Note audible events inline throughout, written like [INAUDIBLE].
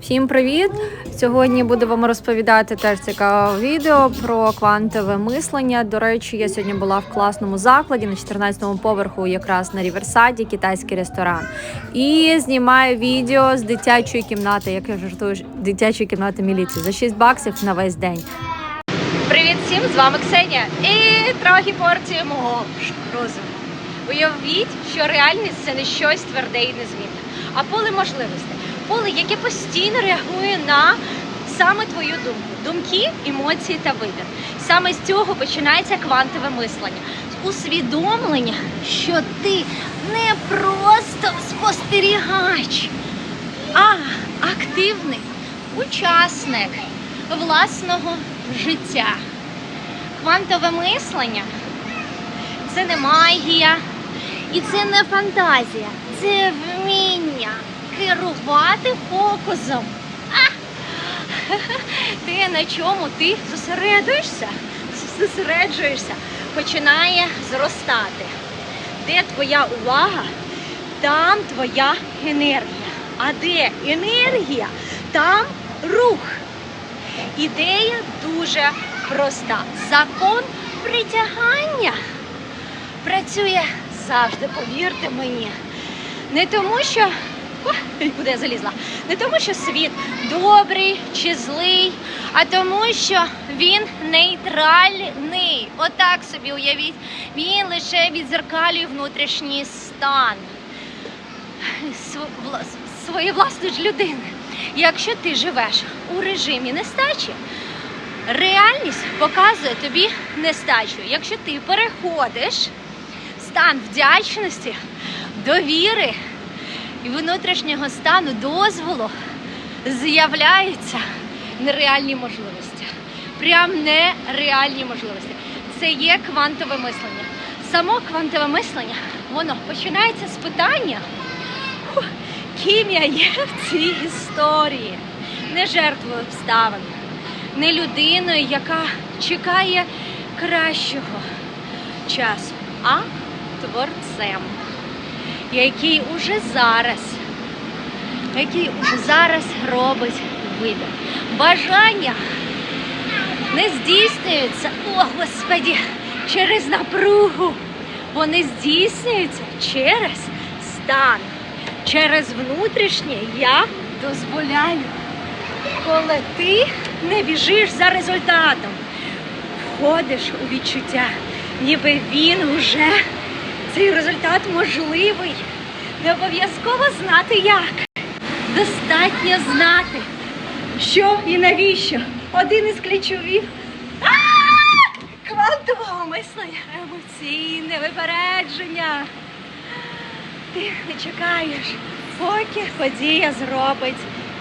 Всім привіт! Сьогодні буду вам розповідати теж цікаве відео про квантове мислення. До речі, я сьогодні була в класному закладі на 14-му поверху, якраз на Ріверсаді, китайський ресторан. І знімаю відео з дитячої кімнати, як я жартую, дитячої кімнати міліції за 6 баксів на весь день. Привіт всім! З вами Ксенія і трохи порції мого розуму. Уявіть, що реальність це не щось тверде і незмінне, а поле можливостей. Поле, яке постійно реагує на саме твою думку, думки, емоції та вибір. Саме з цього починається квантове мислення. Усвідомлення, що ти не просто спостерігач, а активний учасник власного життя. Квантове мислення це не магія і це не фантазія, це вміння керувати фокусом. А! [LAUGHS] Те, на чому ти зосереджуєшся, зосереджуєшся, починає зростати. Де твоя увага, там твоя енергія. А де енергія, там рух. Ідея дуже проста. Закон притягання працює завжди, повірте мені. Не тому, що Ой, куди я залізла? Не тому, що світ добрий чи злий, а тому, що він нейтральний. Отак собі уявіть, він лише відзеркалює внутрішній стан своєї власної ж людини. Якщо ти живеш у режимі нестачі, реальність показує тобі нестачу. Якщо ти переходиш стан вдячності, довіри і внутрішнього стану дозволу, з'являються нереальні можливості. Прям нереальні можливості. Це є квантове мислення. Само квантове мислення, воно починається з питання, ким я є в цій історії, не жертвою обставин, не людиною, яка чекає кращого часу, а творцем, який уже зараз, який уже зараз робить вибір. Бажання не здійснюються, о Господі, через напругу. Вони здійснюються через стан, через внутрішнє я дозволяю. Коли ти не біжиш за результатом, входиш у відчуття, ніби він уже цей результат можливий. Не обов'язково знати як. Достатньо знати, що і навіщо. Один із ключових квантового мислення, емоційне випередження. Ти не чекаєш, поки подія зробить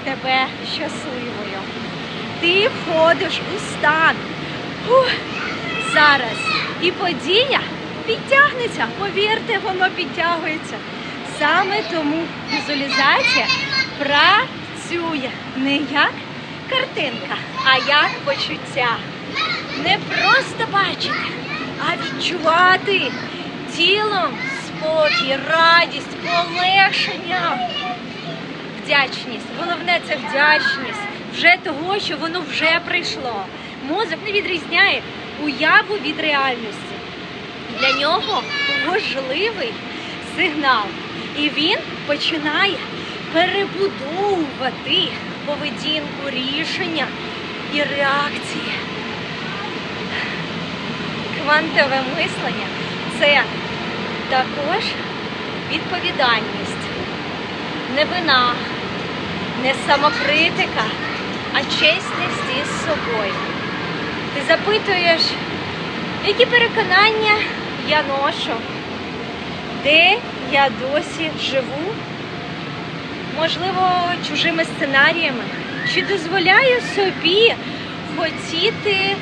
тебе щасливою. Ти входиш у стан. Зараз. І подія підтягнеться. Повірте, воно підтягується. Саме тому візуалізація працює не як картинка, а як почуття. Не просто бачити, а відчувати тілом спокій, радість, полегшення. Вдячність. Головне це вдячність вже того, що воно вже прийшло. Мозок не відрізняє уяву від реальності. Для нього важливий сигнал. І він починає перебудовувати поведінку, рішення і реакції. Квантове мислення це також відповідальність, не вина, не самокритика, а чесність із собою. Ти запитуєш, які переконання я ношу, де я досі живу, можливо, чужими сценаріями, чи дозволяю собі хотіти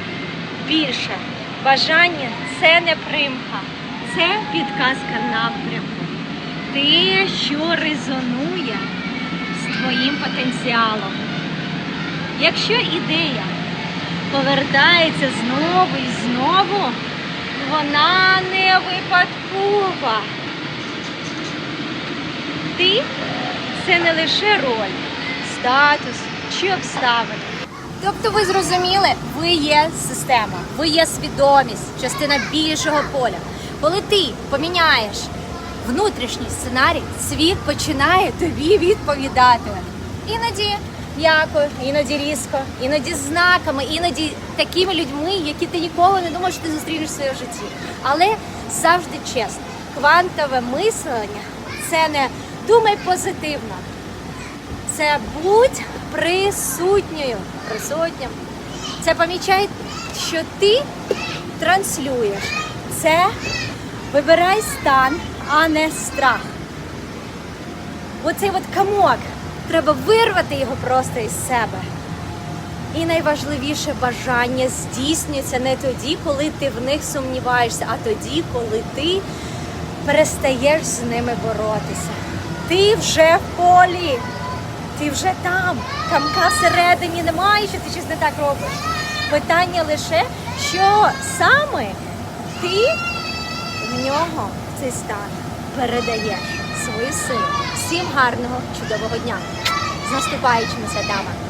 більше. Бажання це не примха, це підказка напрямку. Те, що резонує з твоїм потенціалом. Якщо ідея повертається знову і знову, вона не випадкова. Ти це не лише роль, статус чи обставини. Тобто ви зрозуміли, ви є система, ви є свідомість, частина більшого поля. Коли ти поміняєш внутрішній сценарій, світ починає тобі відповідати. Іноді м'яко, іноді різко, іноді знаками, іноді такими людьми, які ти ніколи не думав, що ти зустрінеш в своєму житті. Але завжди чесно, квантове мислення це не думай позитивно, це будь присутньою. Присутнім. Це помічай, що ти транслюєш. Це вибирай стан, а не страх. Оцей от камок. Треба вирвати його просто із себе. І найважливіше бажання здійснюється не тоді, коли ти в них сумніваєшся, а тоді, коли ти перестаєш з ними боротися. Ти вже в полі, ти вже там. Камка всередині немає, що ти щось не так робиш. Питання лише, що саме ти в нього в цей стан передаєш свою силу. Всім гарного, чудового дня! З наступаючими святами!